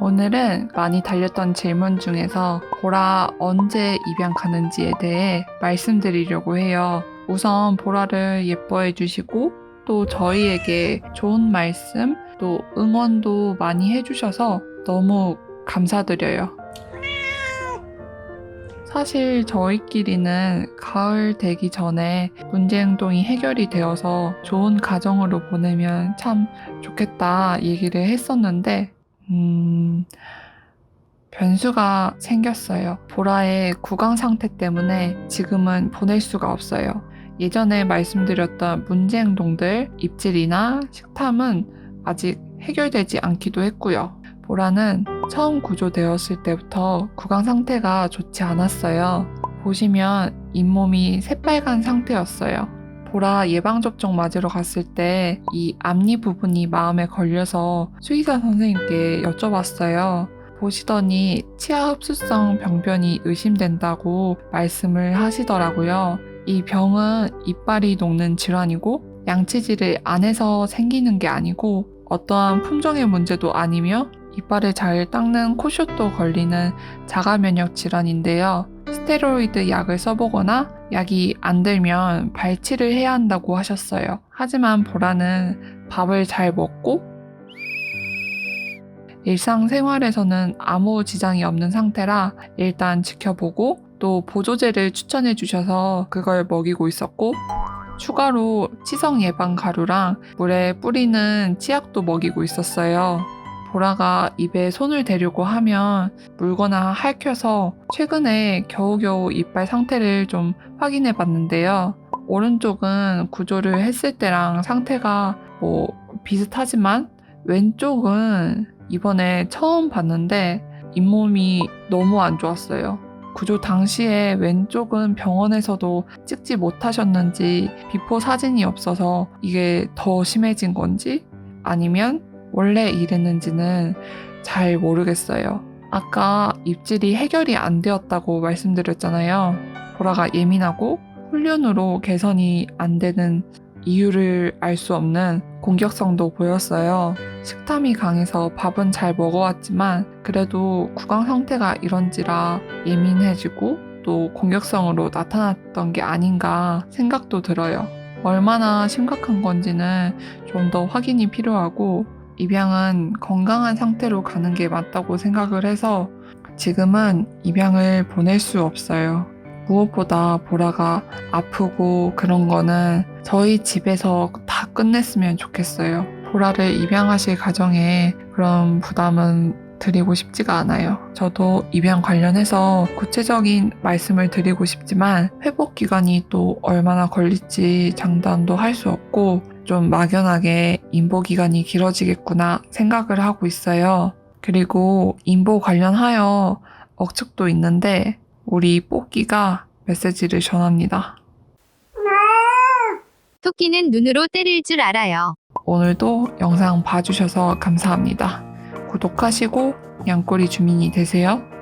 오늘은 많이 달렸던 질문 중에서 보라 언제 입양 가는지에 대해 말씀드리려고 해요. 우선 보라를 예뻐해 주시고 또 저희에게 좋은 말씀 또 응원도 많이 해주셔서 너무 감사드려요. 사실 저희끼리는 가을 되기 전에 문제 행동이 해결이 되어서 좋은 가정으로 보내면 참 좋겠다 얘기를 했었는데, 음, 변수가 생겼어요. 보라의 구강 상태 때문에 지금은 보낼 수가 없어요. 예전에 말씀드렸던 문제 행동들, 입질이나 식탐은 아직 해결되지 않기도 했고요. 보라는 처음 구조되었을 때부터 구강 상태가 좋지 않았어요. 보시면 잇몸이 새빨간 상태였어요. 보라 예방접종 맞으러 갔을 때 이 앞니 부분이 마음에 걸려서 수의사 선생님께 여쭤봤어요. 보시더니 치아 흡수성 병변이 의심된다고 말씀을 하시더라고요. 이 병은 이빨이 녹는 질환이고 양치질을 안 해서 생기는 게 아니고 어떠한 품종의 문제도 아니며 이빨을 잘 닦는 코숏도 걸리는 자가 면역 질환인데요. 스테로이드 약을 써보거나 약이 안 들면 발치를 해야 한다고 하셨어요. 하지만 보라는 밥을 잘 먹고 일상생활에서는 아무 지장이 없는 상태라 일단 지켜보고 또 보조제를 추천해 주셔서 그걸 먹이고 있었고 추가로 치성 예방 가루랑 물에 뿌리는 치약도 먹이고 있었어요. 보라가 입에 손을 대려고 하면 물거나 핥혀서 최근에 겨우겨우 이빨 상태를 좀 확인해 봤는데요. 오른쪽은 구조를 했을 때랑 상태가 뭐 비슷하지만 왼쪽은 이번에 처음 봤는데 잇몸이 너무 안 좋았어요. 구조 당시에 왼쪽은 병원에서도 찍지 못하셨는지 비포 사진이 없어서 이게 더 심해진 건지 아니면 원래 이랬는지는 잘 모르겠어요. 아까 입질이 해결이 안 되었다고 말씀드렸잖아요. 보라가 예민하고 훈련으로 개선이 안 되는 이유를 알 수 없는 공격성도 보였어요. 식탐이 강해서 밥은 잘 먹어왔지만 그래도 구강 상태가 이런지라 예민해지고 또 공격성으로 나타났던 게 아닌가 생각도 들어요. 얼마나 심각한 건지는 좀 더 확인이 필요하고 입양은 건강한 상태로 가는 게 맞다고 생각을 해서 지금은 입양을 보낼 수 없어요. 무엇보다 보라가 아프고 그런 거는 저희 집에서 다 끝냈으면 좋겠어요. 보라를 입양하실 가정에 그런 부담은 드리고 싶지가 않아요. 저도 입양 관련해서 구체적인 말씀을 드리고 싶지만 회복 기간이 또 얼마나 걸릴지 장담도 할 수 없고 좀 막연하게 인보 기간이 길어지겠구나 생각을 하고 있어요. 그리고 인보 관련하여 억측도 있는데 우리 뽀끼가 메시지를 전합니다. 토끼는 눈으로 때릴 줄 알아요. 오늘도 영상 봐주셔서 감사합니다. 구독하시고 양꼬리 주민이 되세요.